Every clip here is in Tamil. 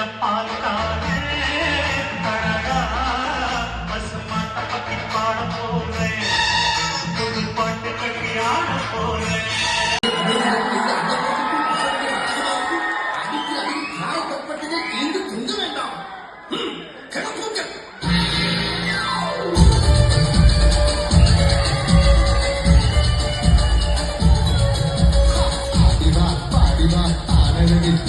இந்த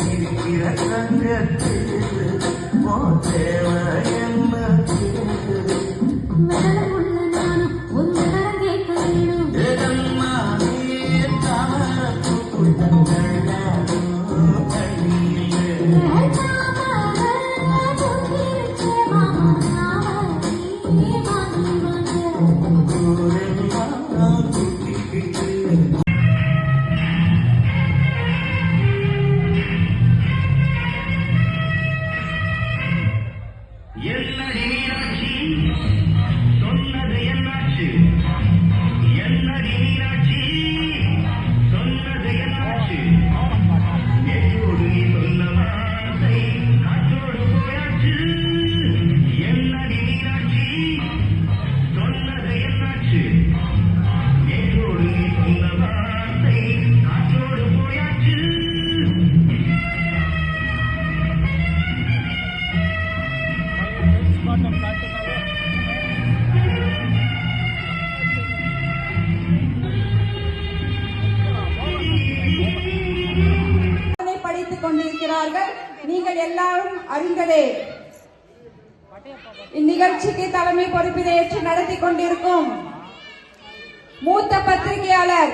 சிரிக்கிற கொண்டிருக்கிறார்கள் நீங்கள் எல்லாரும் அறிந்ததே. இந்நிகழ்ச்சிக்கு தலைமை பொறுப்பினை ஏற்று நடத்தி கொண்டிருக்கும் மூத்த பத்திரிகையாளர்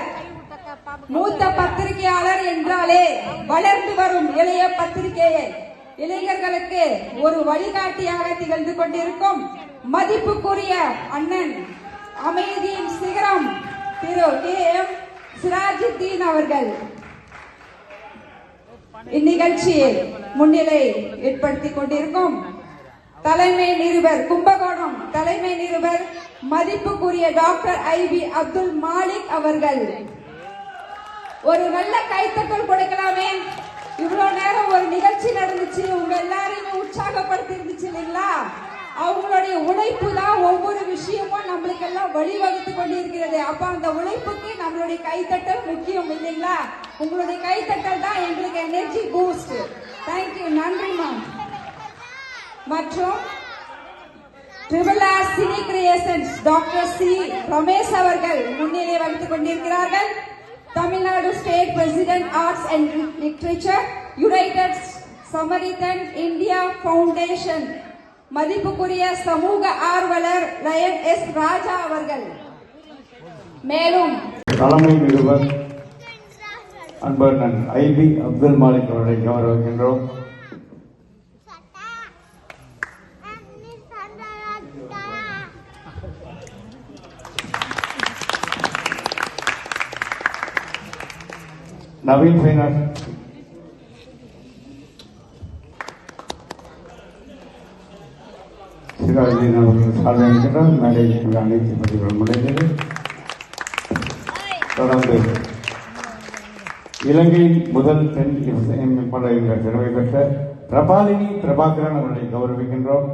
மூத்த பத்திரிகையாளர் என்றாலே வளர்ந்து வரும் இளைய பத்திரிகையை. இளைஞர்களுக்கு ஒரு வழிகாட்டியாக திகழ்ந்து கொண்டிருக்கும் மதிப்புக்குரிய அண்ணன் அமைதியின் சிகரம் திரு கே எம் சிராஜுத்தீன் அவர்கள். இந்நிகழ்ச்சியை முன்னிலை ஏற்படுத்திக் கொண்டிருக்கும் தலைமை நிருபர் கும்பகோணம் தலைமை நிருபர் மதிப்புக்குரிய doctor I P Abdul Malik அவர்கள். ஒரு நல்ல கைத்தட்டல் கொடுக்கலாமே. இவ்வளவு நேரம் ஒரு நிகழ்ச்சி நடந்துச்சு. உங்க எல்லாரையுமே உற்சாகப்படுத்தி இருந்துச்சு இல்லைங்களா? அவங்களுடைய உழைப்பு தான் ஒவ்வொரு விஷயமும் நம்மளுக்கு எல்லாம் வழிவகுத்து கொண்டிருக்கிறது. அப்ப அந்த உழைப்புக்கு நம்மளுடைய கைத்தட்டல் முக்கியம் இல்லைங்களா? உங்களுடைய கைத்தட்டல் தான் எங்களுக்கு எனர்ஜி பூஸ்ட் தேங்க்யூ நன்றி மேம் மற்றும் triple R cine creations doctor C Ramesh அவர்கள் முன்னிலை வகித்துக் கொண்டிருக்கிறார்கள். Tamil Nadu state president arts and literature united Samaritan India foundation மதிப்புக்குரிய சமூக ஆர்வலர் லயன் எஸ் ராஜா அவர்கள். மேலும் தலைமை நிருபர் அன்பர் ஐபி அப்துல் மாலிக் அவர்களை கௌரவிக்கின்றோம். நவீன் ஃபைனான்ஸ் சிவாஜி அவர்கள் சாலை அளிக்கிறார் மேடை அனைத்து பதிவுகள் முடிந்தது தொடர்ந்து இலங்கையின் முதல் பெண் இசையமைப்பாளர் என்ற திறமை பெற்ற பிரபாலினி பிரபாகரன் அவர்களை கௌரவிக்கின்றோம்.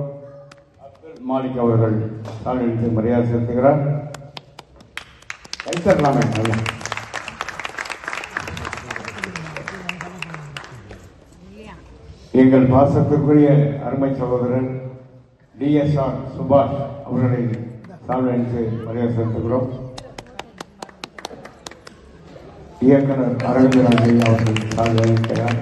அப்துல் மாலிக் அவர்கள் சாலைக்கு மரியாதை செலுத்துகிறார். கைத்தரலாமே நல்லா. எங்கள் பாசத்திற்குரிய அருமை சகோதரன் டிஎஸ்ஆர் சுபாஷ் அவர்களை சால்வென்று மரியாதை செலுத்துகிறோம். இயக்குனர் அரவிந்த் ராஜை அவர்கள் சால்வெளிக்கிறார்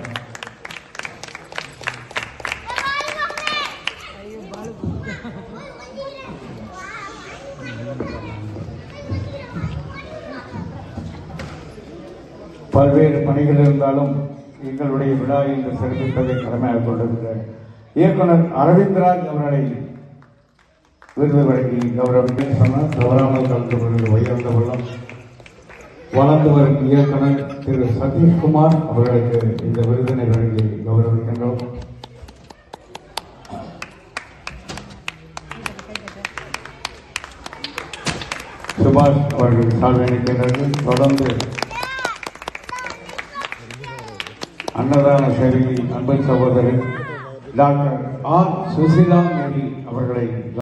பல்வேறு பணிகள் இருந்தாலும் எங்களுடைய விழா என்று சிறப்பிப்பதை கடமையாக கொண்டிருக்கிறார் இயக்குனர் அரவிந்த்ராஜ் அவர்களை விருது வழங்கி கௌரவிக்க சொன்னால் தவறாமல் கலந்து கொண்டு உயர்ந்த உள்ளம் வளர்ந்து வரும் இயக்குனர் திரு சதீஷ்குமார் அவர்களுக்கு இந்த விருதினை வழங்கி கௌரவிக்கின்றோம் சுபாஷ் அவர்கள் சால்வணிக்கின்றார்கள் தொடர்ந்து அன்னதான சேவையில் அன்பு சகோதரர் டாக்டர் ஆர். சுசிலா மேரி அவர்களை